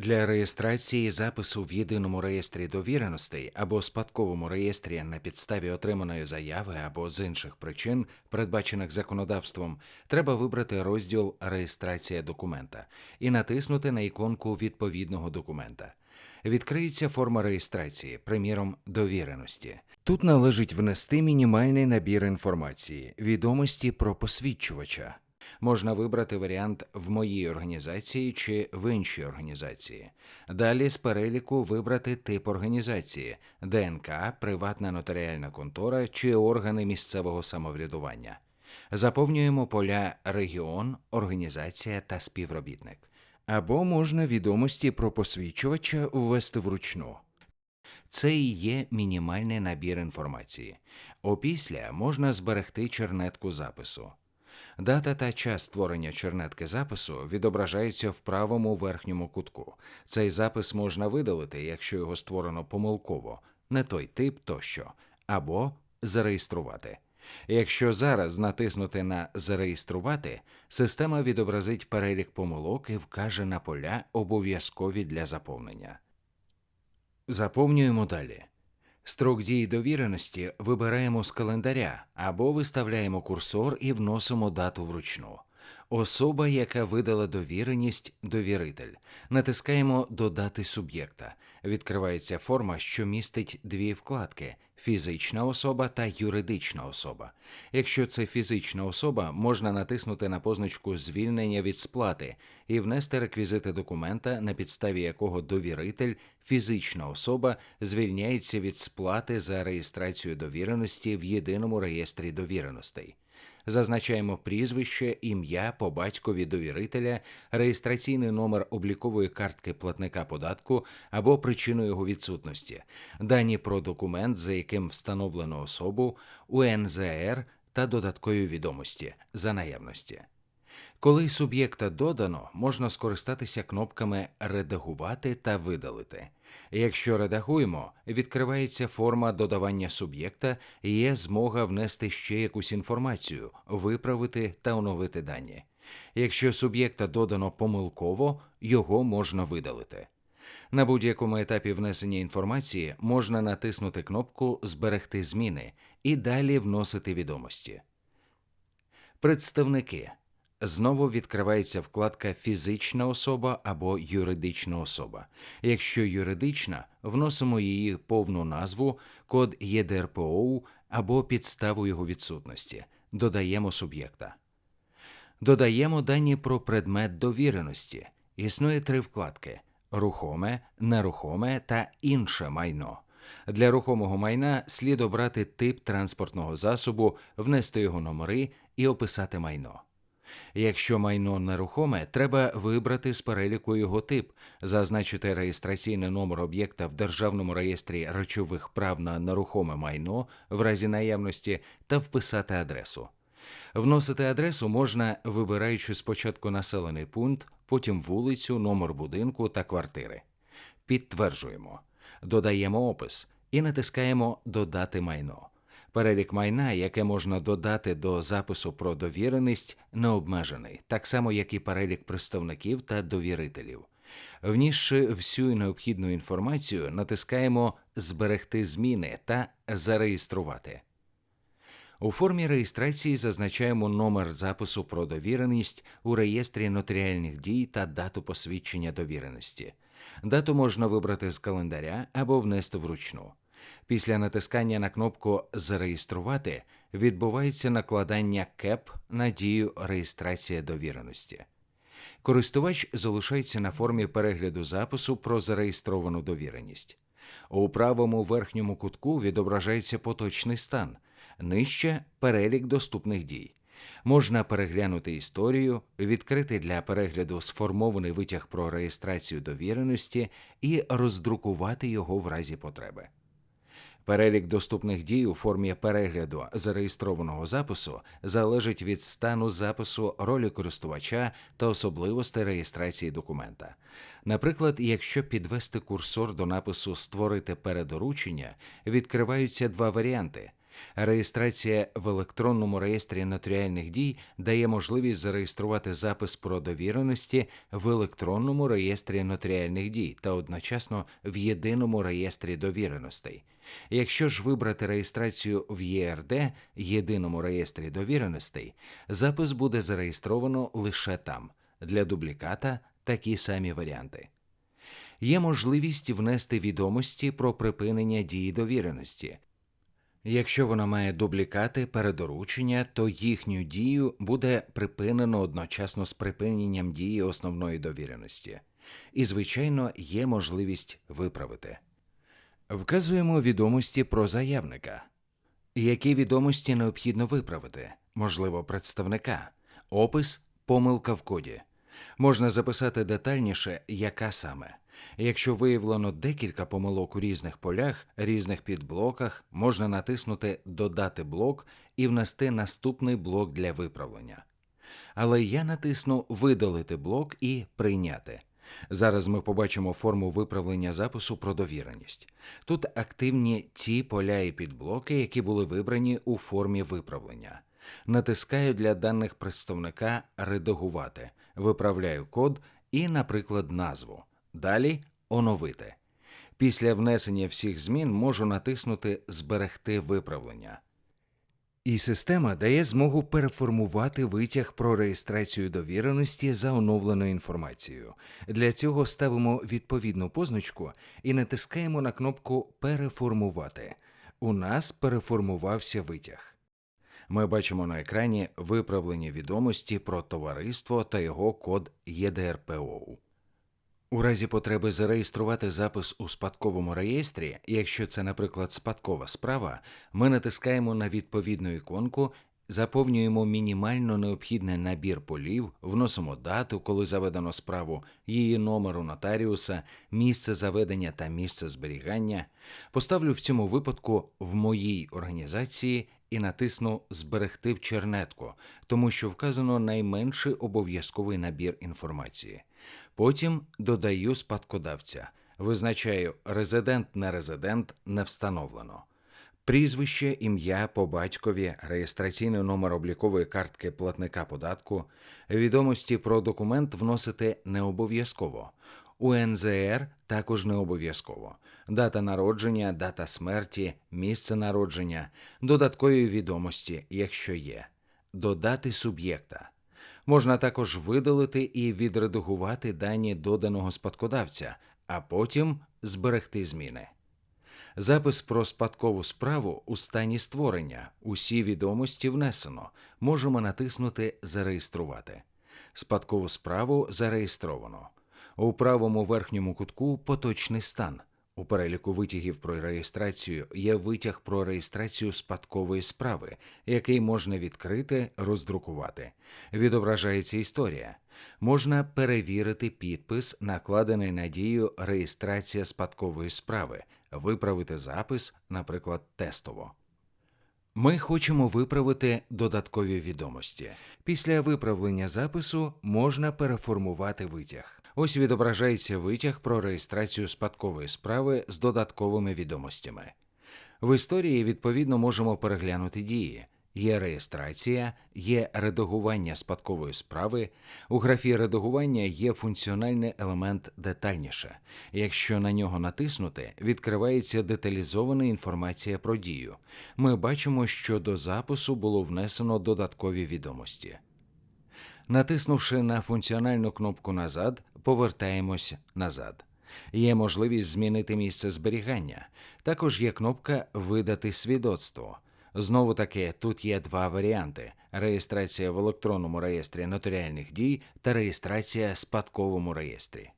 Для реєстрації запису в єдиному реєстрі довіреностей або спадковому реєстрі на підставі отриманої заяви або з інших причин, передбачених законодавством, треба вибрати розділ Реєстрація документа і натиснути на іконку відповідного документа. Відкриється форма реєстрації, приміром, довіреності. Тут належить внести мінімальний набір інформації, відомості про посвідчувача. Можна вибрати варіант в моїй організації чи в іншій організації. Далі з переліку вибрати тип організації ДНК, приватна нотаріальна контора чи органи місцевого самоврядування. Заповнюємо поля регіон, організація та співробітник. Або можна відомості про посвідчувача ввести вручну. Це і є мінімальний набір інформації. Опісля можна зберегти чернетку запису. Дата та час створення чернетки запису відображаються в правому верхньому кутку. Цей запис можна видалити, якщо його створено помилково, не той тип тощо, або зареєструвати. Якщо зараз натиснути на Зареєструвати, система відобразить перелік помилок і вкаже на поля обов'язкові для заповнення. Заповнюємо далі. Строк дії довіреності вибираємо з календаря або виставляємо курсор і вносимо дату вручну. Особа, яка видала довіреність, довіритель. Натискаємо Додати суб'єкта. Відкривається форма, що містить дві вкладки: фізична особа та юридична особа. Якщо це фізична особа, можна натиснути на позначку Звільнення від сплати і внести реквізити документа, на підставі якого довіритель, фізична особа, звільняється від сплати за реєстрацію довіреності в єдиному реєстрі довіреностей. Зазначаємо прізвище, ім'я по батькові довірителя, реєстраційний номер облікової картки платника податку або причину його відсутності, дані про документ, за яким встановлено особу, УНЗР та додаткові відомості за наявності. Коли суб'єкта додано, можна скористатися кнопками Редагувати та видалити. Якщо редагуємо, відкривається форма додавання суб'єкта і є змога внести ще якусь інформацію, виправити та оновити дані. Якщо суб'єкта додано помилково, його можна видалити. На будь-якому етапі внесення інформації можна натиснути кнопку Зберегти зміни і далі вносити відомості. Представники. Знову відкривається вкладка Фізична особа або юридична особа. Якщо юридична, вносимо її повну назву, код ЄДРПОУ або підставу його відсутності. Додаємо суб'єкта. Додаємо дані про предмет довіреності. Існує три вкладки: рухоме, нерухоме та інше майно. Для рухомого майна слід обрати тип транспортного засобу, внести його номери і описати майно. Якщо майно нерухоме, треба вибрати з переліку його тип, зазначити реєстраційний номер об'єкта в Державному реєстрі речових прав на нерухоме майно в разі наявності та вписати адресу. Вносити адресу можна, вибираючи спочатку населений пункт, потім вулицю, номер будинку та квартири. Підтверджуємо, додаємо опис і натискаємо Додати майно. Перелік майна, яке можна додати до запису про довіреність, не обмежений, так само як і перелік представників та довірителів. Внісши всю необхідну інформацію, натискаємо Зберегти зміни та Зареєструвати. У формі реєстрації зазначаємо номер запису про довіреність у реєстрі нотаріальних дій та дату посвідчення довіреності. Дату можна вибрати з календаря або внести вручну. Після натискання на кнопку Зареєструвати відбувається накладання КЕП на дію реєстрація довіреності. Користувач залишається на формі перегляду запису про зареєстровану довіреність. У правому верхньому кутку відображається поточний стан, нижче перелік доступних дій. Можна переглянути історію, відкрити для перегляду сформований витяг про реєстрацію довіреності і роздрукувати його в разі потреби. Перелік доступних дій у формі перегляду зареєстрованого запису залежить від стану запису ролі користувача та особливостей реєстрації документа. Наприклад, якщо підвести курсор до напису Створити передоручення, відкриваються два варіанти. Реєстрація в електронному реєстрі нотаріальних дій дає можливість зареєструвати запис про довіреності в електронному реєстрі нотаріальних дій та одночасно в єдиному реєстрі довіреностей. Якщо ж вибрати реєстрацію в ЄРД єдиному реєстрі довіреностей, запис буде зареєстровано лише там. Для дубліката такі самі варіанти. Є можливість внести відомості про припинення дії довіреності. Якщо вона має дублікати передоручення, то їхню дію буде припинено одночасно з припиненням дії основної довіреності. І, звичайно, є можливість виправити. Вказуємо відомості про заявника. Які відомості необхідно виправити? Можливо, представника, опис, помилка в коді. Можна записати детальніше, яка саме. Якщо виявлено декілька помилок у різних полях, різних підблоках, можна натиснути Додати блок і внести наступний блок для виправлення. Але я натисну Видалити блок і Прийняти. Зараз ми побачимо форму виправлення запису про довіреність. Тут активні ті поля і підблоки, які були вибрані у формі виправлення. Натискаю для даних представника Редагувати, виправляю код і, наприклад, назву. Далі оновити. Після внесення всіх змін можу натиснути Зберегти виправлення. І система дає змогу переформувати витяг про реєстрацію довіреності за оновленою інформацією. Для цього ставимо відповідну позначку і натискаємо на кнопку Переформувати. У нас переформувався витяг. Ми бачимо на екрані виправлені відомості про товариство та його код ЄДРПО. У разі потреби зареєструвати запис у спадковому реєстрі, якщо це, наприклад, спадкова справа, ми натискаємо на відповідну іконку, заповнюємо мінімально необхідний набір полів, вносимо дату, коли заведено справу, її номер у нотаріуса, місце заведення та місце зберігання. Поставлю в цьому випадку в моїй організації і натисну Зберегти в чернетку, тому що вказано найменший обов'язковий набір інформації. Потім додаю спадкодавця, визначаю резидент не резидент не встановлено. Прізвище, ім'я по батькові, реєстраційний номер облікової картки платника податку, відомості про документ вносити не обов'язково. У НЗР також не обов'язково. Дата народження, дата смерті, місце народження, додаткові відомості, якщо є, додати суб'єкта. Можна також видалити і відредагувати дані доданого спадкодавця, а потім зберегти зміни. Запис про спадкову справу у стані створення. Усі відомості внесено. Можемо натиснути Зареєструвати. Спадкову справу зареєстровано. У правому верхньому кутку поточний стан. У переліку витягів про реєстрацію є витяг про реєстрацію спадкової справи, який можна відкрити, роздрукувати. Відображається історія. Можна перевірити підпис, накладений на дію реєстрація спадкової справи, виправити запис, наприклад, тестово. Ми хочемо виправити додаткові відомості. Після виправлення запису можна переформувати витяг. Ось відображається витяг про реєстрацію спадкової справи з додатковими відомостями. В історії, відповідно, можемо переглянути дії. Є реєстрація, є редагування спадкової справи. У графі редагування є функціональний елемент детальніше. Якщо на нього натиснути, відкривається деталізована інформація про дію. Ми бачимо, що до запису було внесено додаткові відомості. Натиснувши на функціональну кнопку назад, повертаємось назад. Є можливість змінити місце зберігання. Також є кнопка Видати свідоцтво. Знову таки, тут є два варіанти: реєстрація в електронному реєстрі нотаріальних дій та реєстрація в спадковому реєстрі.